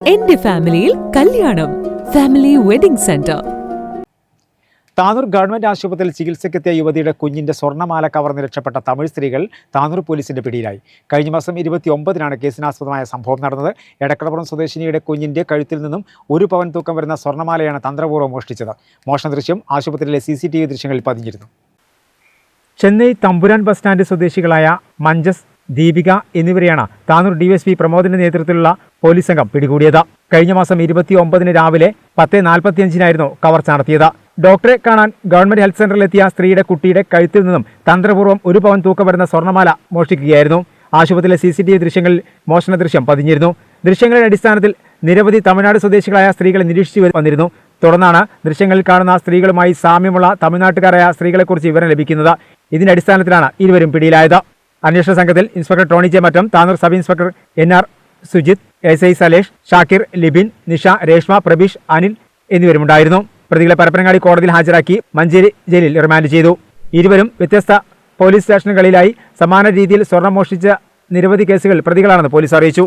എന്റെ ഫാമിലിയിൽ കല്യാണം. Family wedding centre. Tanur government ആശുപത്രിയിൽ ചികിത്സയ്ക്കെത്തിയ യുവതിയുടെ കുഞ്ഞിന്റെ സ്വർണമാല കവർന്ന് രക്ഷപ്പെട്ട തമിഴ് സ്ത്രീകൾ താനൂർ പോലീസിന്റെ പിടിയിലായി. കഴിഞ്ഞ മാസം ഇരുപത്തി ഒമ്പതിനാണ് കേസിനാസ്പദമായ സംഭവം നടന്നത്. എടക്കടപ്പുറം സ്വദേശിനിയുടെ കുഞ്ഞിന്റെ കഴുത്തിൽ നിന്നും ഒരു പവൻ തൂക്കം വരുന്ന സ്വർണമാലയാണ് തന്ത്രപൂർവം മോഷ്ടിച്ചത്. മോഷണ ദൃശ്യം ആശുപത്രിയിലെ സി സി ടി വി ദൃശ്യങ്ങളിൽ പതിഞ്ഞിരുന്നു. ചെന്നൈ തമ്പുരാൻ ബസ് സ്റ്റാൻഡ് സ്വദേശികളായ മഞ്ചസ് ദീപിക എന്നിവരെയാണ് താനൂർ ഡിവൈഎസ്പി പ്രമോദിന്റെ നേതൃത്വത്തിലുള്ള പോലീസ് സംഘം പിടികൂടിയത്. കഴിഞ്ഞ മാസം ഇരുപത്തി ഒമ്പതിന് രാവിലെ പത്ത് നാൽപ്പത്തിയഞ്ചിനായിരുന്നു കവർച്ച നടത്തിയത്. ഡോക്ടറെ കാണാൻ ഗവൺമെന്റ് ഹെൽത്ത് സെന്ററിലെത്തിയ സ്ത്രീയുടെ കുട്ടിയുടെ കഴുത്തിൽ നിന്നും തന്ത്രപൂർവം ഒരു പവൻ തൂക്കം വരുന്ന സ്വർണമാല മോഷ്ടിക്കുകയായിരുന്നു. ആശുപത്രിയിലെ സി സി ടി വി ദൃശ്യങ്ങളിൽ മോഷണ ദൃശ്യം പതിഞ്ഞിരുന്നു. ദൃശ്യങ്ങളുടെ അടിസ്ഥാനത്തിൽ നിരവധി തമിഴ്നാട് സ്വദേശികളായ സ്ത്രീകളെ നിരീക്ഷിച്ചു വന്നിരുന്നു. തുടർന്നാണ് ദൃശ്യങ്ങളിൽ കാണുന്ന സ്ത്രീകളുമായി സാമ്യമുള്ള തമിഴ്നാട്ടുകാരായ സ്ത്രീകളെക്കുറിച്ച് വിവരം ലഭിക്കുന്നത്. ഇതിന്റെ അടിസ്ഥാനത്തിലാണ് ഇരുവരും പിടിയിലായത്. അന്വേഷണ സംഘത്തിൽ inspector Tony J Mattam Tanur sub inspector N R Sujith S I Salesh Shakir Libin Nisha Reshma Prabeesh Anil എന്നിവരുമുണ്ടായിരുന്നു. പ്രതികളെ പരപ്പനങ്ങാടി കോടതിയിൽ ഹാജരാക്കി മഞ്ചേരി ജയിലിൽ റിമാൻഡ് ചെയ്തു. ഇരുവരും വ്യത്യസ്ത പോലീസ് സ്റ്റേഷനുകളിലായി സമാന രീതിയിൽ സ്വർണം മോഷ്ടിച്ച നിരവധി കേസുകൾ പ്രതികളാണെന്ന് പോലീസ് അറിയിച്ചു.